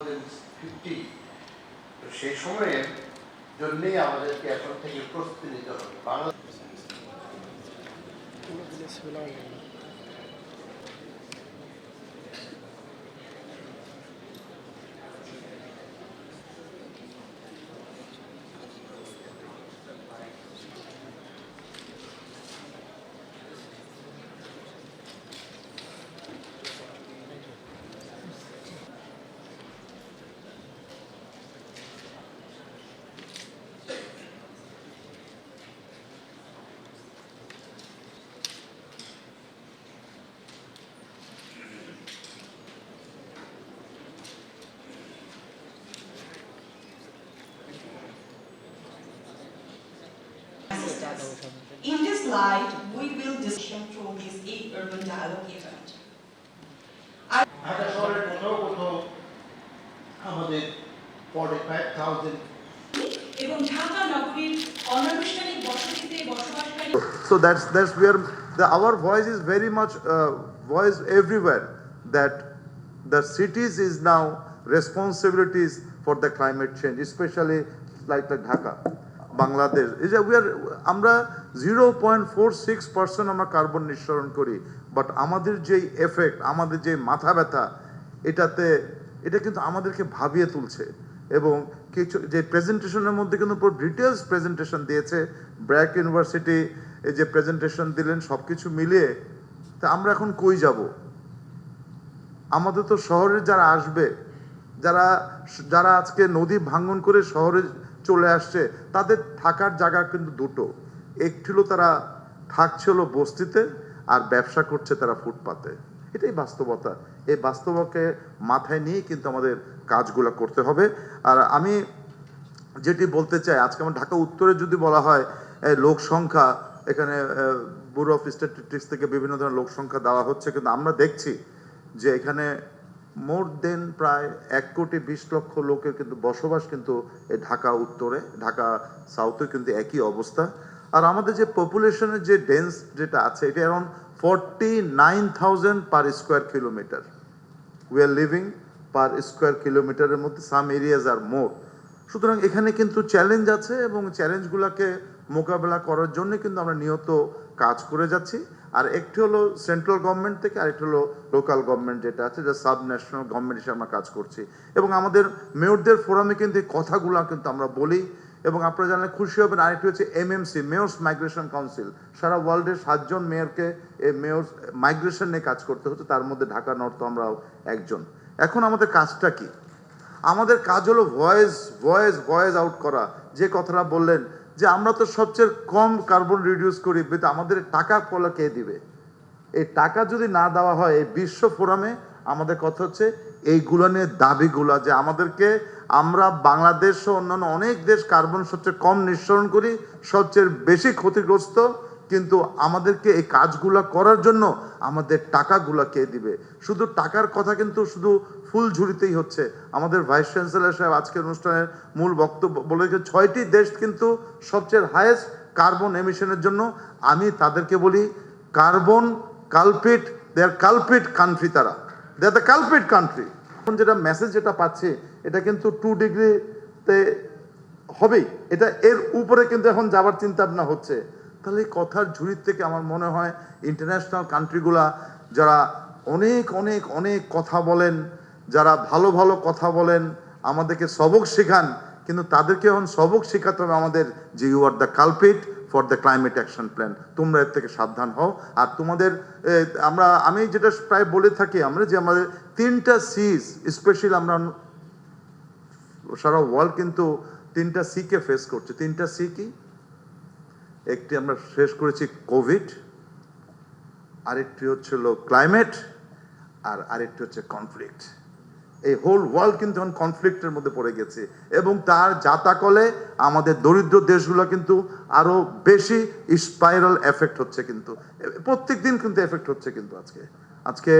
Fifty তো সেই সময়ের জন্যেই আমাদেরকে এখন থেকে প্রস্তুতি নিতে হবে। Bangla In this light, we will discussion through this eight urban dialogue event. Dhaka শহরের কোথাও কোথাও আমাদের ফর্টি ফাইভ থাউজেন্ড এবং ঢাকা নগরীর অনানুষ্ঠানিক বসতিতে বসবাসকারী So that's that's where the, our voice is very much uh, voice everywhere that the cities is now responsibilities for the climate change, especially like the Dhaka, Is that we are, আমরা zero point four six percent আমরা carbon নিঃসরণ করি but আমাদের যেই effect আমাদের যে মাথা ব্যথা, এটাতে, এটা কিন্তু আমাদেরকে ভাবিয়ে তুলছে। এবং কিছু, যে প্রেজেন্টেশনের মধ্যে কিন্তু পুরো ডিটেলস প্রেজেন্টেশন দিয়েছে ব্র্যাক ইউনিভার্সিটি এই যে প্রেজেন্টেশন দিলেন সব কিছু মিলিয়ে, তা আমরা এখন কই যাব? আমাদের তো শহরে যারা আসবে, যারা যারা আজকে নদী ভাঙ্গন করে শহরে চলে আসছে, তাদের থাকার জায়গা কিন্তু দুটো। একটি হলো তারা থাকছে হলো বস্তিতে, আর ব্যবসা করছে তারা ফুটপাতে। এটাই বাস্তবতা। এই বাস্তবকে মাথায় নিয়ে কিন্তু আমাদের কাজগুলো করতে হবে। আর আমি যেটি বলতে চাই, আজকে আমার ঢাকা উত্তরে যদি বলা হয় লোক সংখ্যা, এখানে ব্যুরো অফ স্ট্যাটিস্টিক্স থেকে বিভিন্ন ধরনের লোক সংখ্যা দেওয়া হচ্ছে। কিন্তু আমরা দেখছি যে এখানে মোর দেন প্রায় এক কোটি বিশ লক্ষ লোকের কিন্তু বসবাস কিন্তু ঢাকা উত্তরে, ঢাকা সাউথে কিন্তু একই অবস্থা। আর আমাদের যে পপুলেশনের যে ডেন্স যেটা আছে, এটা around forty nine thousand per square kilometre we are living per square কিলোমিটারের মধ্যে সাম এরিয়াজ আর মোর সুতরাং এখানে কিন্তু চ্যালেঞ্জ আছে এবং চ্যালেঞ্জগুলোকে মোকাবেলা করার জন্য কিন্তু আমরা নিয়ত কাজ করে যাচ্ছি। আর একটি হলো সেন্ট্রাল গভর্নমেন্ট থেকে আরেকটি হলো লোকাল গভর্নমেন্ট যেটা আছে, যা সাব ন্যাশনাল গভর্নমেন্ট হিসেবে আমরা কাজ করছি। এবং আমাদের মেয়রদের ফোরামে কিন্তু এই কথাগুলো কিন্তু আমরা বলি। এবং আপনারা জানলে খুশি হবেন, আরেকটি হচ্ছে এমএমসি মেয়র্স মাইগ্রেশন কাউন্সিল সারা ওয়ার্ল্ডের সাতজন মেয়রকে এই মেয়র মাইগ্রেশন নিয়ে কাজ করতে হচ্ছে, তার মধ্যে ঢাকা নর্থ আমরাও একজন। এখন আমাদের কাজটা কি? আমাদের কাজ হলো ভয়েস ভয়েস ভয়েস আউট করা। যে কথাটা বললেন যে আমরা তো সবচেয়ে কম কার্বন রিডিউস করি কিন্তু আমাদের টাকা কলা কে দিবে? এই টাকা যদি না দেওয়া হয়, এই বিশ্ব ফোরামে আমাদের কথা হচ্ছে, এইগুলো নিয়ে দাবিগুলো যে আমাদেরকে আমরা বাংলাদেশ ও অন্যান্য অনেক দেশ কার্বন সবচেয়ে কম নিঃসরণ করি, সবচেয়ে বেশি ক্ষতিগ্রস্ত কিন্তু আমাদেরকে এই কাজগুলো করার জন্য আমাদের টাকাগুলো কে দিবে? শুধু টাকার কথা কিন্তু শুধু ফুল ঝুড়িতেই হচ্ছে। আমাদের ভাইস চ্যান্সেলর সাহেব আজকের অনুষ্ঠানের মূল বক্তব্য বলেছে ছয়টি দেশ কিন্তু সবচেয়ে হায়েস্ট কার্বন এমিশনের জন্য আমি তাদেরকে বলি carbon culprit there culprit country তারা। They are the culprit country এখন যেটা মেসেজ যেটা পাচ্ছে, এটা কিন্তু টু ডিগ্রিতে হবেই। এটা এর উপরে কিন্তু এখন যাবার চিন্তা ভাবনা হচ্ছে। তাহলে কথার ঝুড়ির থেকে আমার মনে হয় ইন্টারন্যাশনাল কান্ট্রিগুলা যারা অনেক অনেক অনেক কথা বলেন, যারা ভালো ভালো কথা বলেন, আমাদেরকে সবক শেখান, কিন্তু তাদেরকে এখন সবক শেখাতে হবে আমাদের যে you are the culprit for the climate action plan তোমরা এর থেকে সাবধান হও। আর তোমাদের আমরা, আমি যেটা প্রায় বলে থাকি, আমরা যে আমাদের তিনটা সিজ স্পেশালি আমরা সারা ওয়ার্ল্ড কিন্তু তিনটা সিকে ফেস করছে। তিনটা সি কি? একটি আমরা শেষ করেছি কোভিড, আরেকটি হচ্ছে হলো ক্লাইমেট, আর আরেকটি হচ্ছে কনফ্লিক্ট। এই হোল ওয়ার্ল্ড কিন্তু এখন কনফ্লিক্টের মধ্যে পড়ে গেছে, এবং তার জাতাকলে আমাদের দরিদ্র দেশগুলো কিন্তু আরও বেশি স্পাইরাল এফেক্ট হচ্ছে কিন্তু। প্রত্যেক দিন কিন্তু এফেক্ট হচ্ছে কিন্তু আজকে। আজকে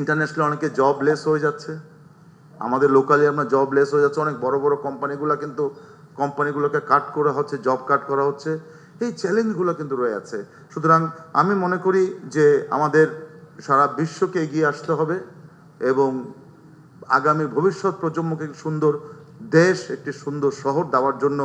ইন্টারন্যাশনাল অনেকে জব লেস হয়ে যাচ্ছে। আমাদের লোকালি আমরা জব লেস হয়ে যাচ্ছে। অনেক বড় বড় কোম্পানিগুলো কিন্তু কোম্পানিগুলোকে কাট করা হচ্ছে জব কাট করা হচ্ছে, এই চ্যালেঞ্জগুলো কিন্তু রয়ে আছে। সুতরাং আমি মনে করি যে আমাদের সারা বিশ্বকে এগিয়ে আসতে হবে এবং আগামী ভবিষ্যৎ প্রজন্মকে সুন্দর দেশ, একটি সুন্দর শহর দেওয়ার জন্য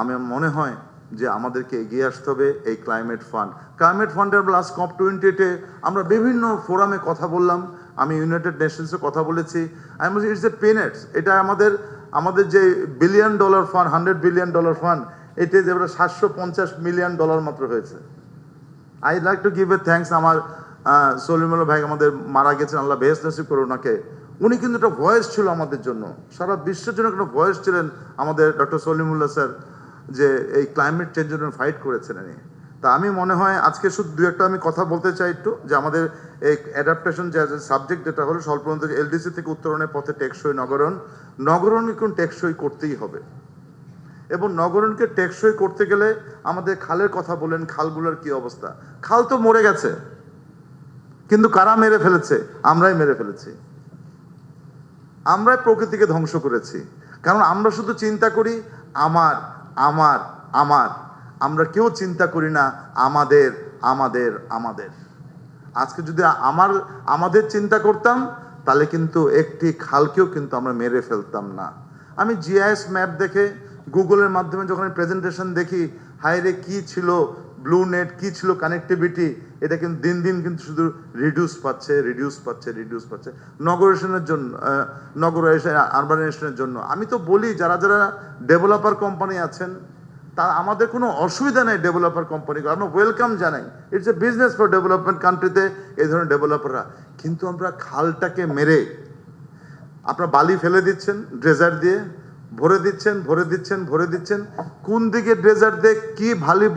আমি মনে হয় যে আমাদেরকে এগিয়ে আসতে হবে এই ক্লাইমেট ফান্ড ক্লাইমেট ফান্ডের লাস্ট কপ টোয়েন্টিতে আমরা বিভিন্ন ফোরামে কথা বললাম, আমি ইউনাইটেড নেশনসে কথা বলেছি আই ইটস এ পেনেটস এটা আমাদের আমাদের যে billion dollar fund hundred billion dollar fund এটি যে সাতশো পঞ্চাশ মিলিয়ন ডলার মাত্র হয়েছে। I like to give a thanks আমার সলিমুল্লাহ ভাই আমাদের মারা গেছেন, আল্লাহ বেহেস নসিব করে ওনাকে। উনি কিন্তু একটা ভয়েস ছিল আমাদের জন্য। সারা বিশ্বের জন্য একটা ভয়েস ছিলেন আমাদের ডক্টর সলিমুল্লাহ স্যার যে এই ক্লাইমেট চেঞ্জের জন্য ফাইট করেছেন উনি। তা আমি মনে হয় আজকে শুধু দু একটা আমি কথা বলতে চাই একটু, যে আমাদের এই অ্যাডাপ্টেশন যে সাবজেক্ট যেটা হলো স্বল্প এলডিসি থেকে উত্তরণের পথে টেকসই নগরণ। নগরণ কিন্তু টেকসই করতেই হবে। এবং নগরণকে টেকসই করতে গেলে আমাদের খালের কথা বলেন, খালগুলোর কি অবস্থা? খাল তো মরে গেছে, কিন্তু কারা মেরে ফেলেছে? আমরাই মেরে ফেলেছি। আমরাই প্রকৃতিকে ধ্বংস করেছি। কারণ আমরা শুধু চিন্তা করি, আমার আমার আমার। আমরা কেউ চিন্তা করি না আমাদের আমাদের আমাদের। আজকে যদি আমার আমাদের চিন্তা করতাম তাহলে কিন্তু একটি খালকেও কিন্তু আমরা মেরে ফেলতাম না। আমি জিআইএস ম্যাপ দেখে গুগলের মাধ্যমে যখন প্রেজেন্টেশন দেখি হাইরে কি ছিল ব্লু নেট কি ছিল কানেক্টিভিটি এটা কিন্তু দিন দিন কিন্তু শুধু রিডিউস পাচ্ছে রিডিউস পাচ্ছে রিডিউস পাচ্ছে। নগরেশনের জন্য আহ, নগরায়ন আরবানাইজেশনের জন্য। আমি তো বলি যারা যারা ডেভেলপার কোম্পানি আছেন তা আমাদের কোনো অসুবিধা নেই ডেভেলপার কোম্পানি আমরা ওয়েলকাম জানাই। It's a business for development কান্ট্রিতে এই ধরনের ডেভেলপাররা কিন্তু আমরা খালটাকে মেরে, আপনার বালি ফেলে দিচ্ছেন, ড্রেজার দিয়ে, ভরে দিচ্ছেন ভরে দিচ্ছেন ভরে দিচ্ছেন। কোন দিকে ড্রেজার দিয়ে কি ভালি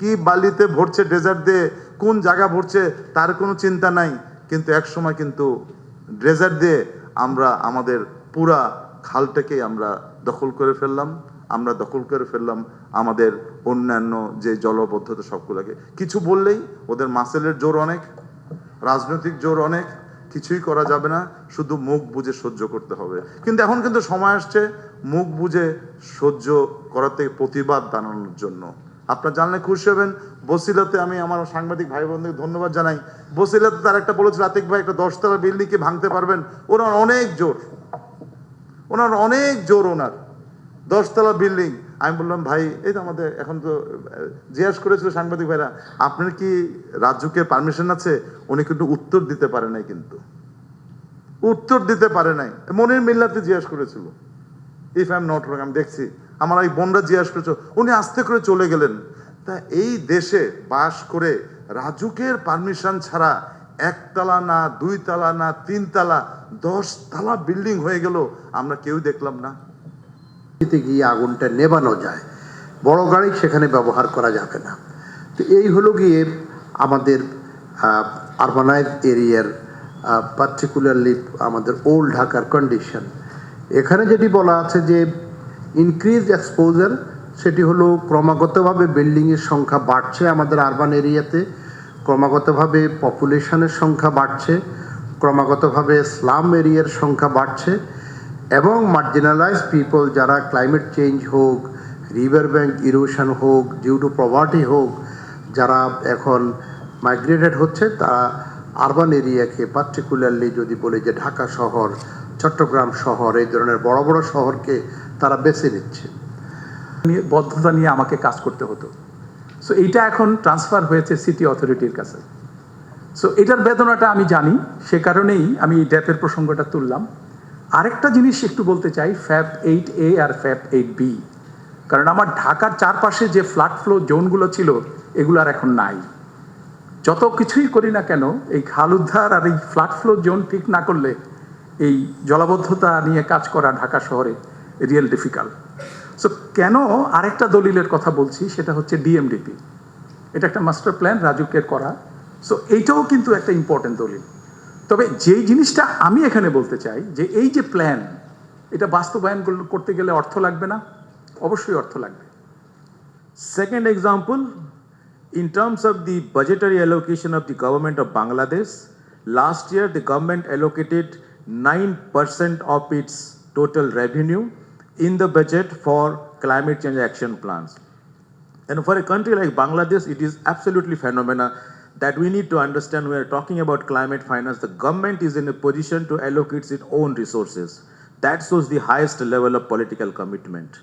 কি বালিতে ভরছে ড্রেজার দিয়ে, কোন জায়গা ভরছে, তার কোনো চিন্তা নাই। কিন্তু এক সময় কিন্তু ড্রেজার দিয়ে আমরা, আমাদের পুরা খালটাকে আমরা দখল করে ফেললাম। আমরা দখল করে ফেললাম আমাদের অন্যান্য যে জলবদ্ধতা সবগুলোকে। কিছু বললেই ওদের মাসেলের জোর অনেক, রাজনৈতিক জোর অনেক, কিছুই করা যাবে না, শুধু মুখ বুঝে সহ্য করতে হবে। কিন্তু এখন কিন্তু সময় আসছে মুখ বুঝে সহ্য থেকে প্রতিবাদ জানানোর জন্য। আপনার জানলে খুশি হবেন, বসিলাতে আমি আমার সাংবাদিক ভাই বোনদের ধন্যবাদ জানাই। বসিলাতে তার একটা বলেছিল, আতিক ভাই, একটা দশতলা বিল্ডিং কি ভাঙতে পারবেন। ওনার অনেক জোর। ওনার অনেক জোর ওনার। দশতলা বিল্ডিং। আমি বললাম, ভাই, এই তো আমাদের এখন তো জিজ্ঞেস করেছিল সাংবাদিক ভাইরা, আপনার কি রাজ্যকে পারমিশন আছে? উনি কিন্তু উত্তর দিতে পারে নাই কিন্তু। উত্তর দিতে পারে নাই। মনির মিল্লাতে জিজ্ঞেস করেছিল। If I am not wrong আমি দেখছি। আমার এই বোনরা জিজ্ঞেস করেছিল উনি আস্তে করে চলে গেলেন। তা এই দেশে বাস করে রাজুকের পারমিশন ছাড়া একতলা না দুই তালা না তিন তালা দশ তালা বিল্ডিং হয়ে গেল। আমরা কেউ দেখলাম না। গিয়ে আগুনটা নেবানো যায়। বড় গাড়ি সেখানে ব্যবহার করা যাবে না। তো এই হলো গিয়ে আমাদের আরবানাইজ এরিয়ার পার্টিকুলারলি আমাদের ওল্ড ঢাকার কন্ডিশন এখানে যেটি বলা আছে যে ইনক্রিজ এক্সপোজার সেটি হলো ক্রমাগতভাবে বিল্ডিংয়ের সংখ্যা বাড়ছে আমাদের আরবান এরিয়াতে। ক্রমাগতভাবে পপুলেশনের সংখ্যা বাড়ছে। ক্রমাগতভাবে স্লাম এরিয়ার সংখ্যা বাড়ছে। এবং মার্জিনালাইজ পিপল যারা ক্লাইমেট চেঞ্জ হোক রিভার ব্যাঙ্ক ইরোশন হোক ডিউ টু প্রভার্টি হোক, যারা এখন মাইগ্রেটেড হচ্ছে, তারা আরবান এরিয়াকে পার্টিকুলারলি যদি বলি যে ঢাকা শহর, চট্টগ্রাম শহর, এই ধরনের বড় বড় শহরকে তারা বেছে নিচ্ছে। বদ্ধতা নিয়ে আমাকে কাজ করতে হতো। সো এইটা এখন ট্রান্সফার হয়েছে সিটি অথরিটির কাছে। সো এটার বেদনাটা আমি জানি, সে কারণেই আমি ড্যাপের প্রসঙ্গটা তুললাম। আরেকটা জিনিস একটু বলতে চাই ফ্যাপ এইট এ আর ফ্যাপ এইট বি কারণ আমার ঢাকার চারপাশে যে ফ্ল্যাট ফ্লো জোনগুলো ছিল, এগুলো আর এখন নাই। যত কিছুই করি না কেন, এই খাল উদ্ধার আর এই ফ্ল্যাট ফ্লো জোন ঠিক না করলে এই জলাবদ্ধতা নিয়ে কাজ করা ঢাকা শহরে রিয়েল ডিফিকাল্ট সো কেন আরেকটা দলিলের কথা বলছি, সেটা হচ্ছে ডিএমডিপি এটা একটা মাস্টার প্ল্যান রাজুকের করা। সো এইটাও কিন্তু একটা ইম্পর্টেন্ট দলিল। তবে যেই জিনিসটা আমি এখানে বলতে চাই, যে এই যে প্ল্যান এটা বাস্তবায়ন করতে গেলে অর্থ লাগবে না? অবশ্যই অর্থ লাগবে। Second example in terms of the budgetary allocation of the government of Bangladesh last year the government allocated nine percent of its total revenue in the budget for climate change action plans and for a country like Bangladesh it is absolutely phenomena that we need to understand we are talking about climate finance. The government is in a position to allocate its own resources. That shows the highest level of political commitment.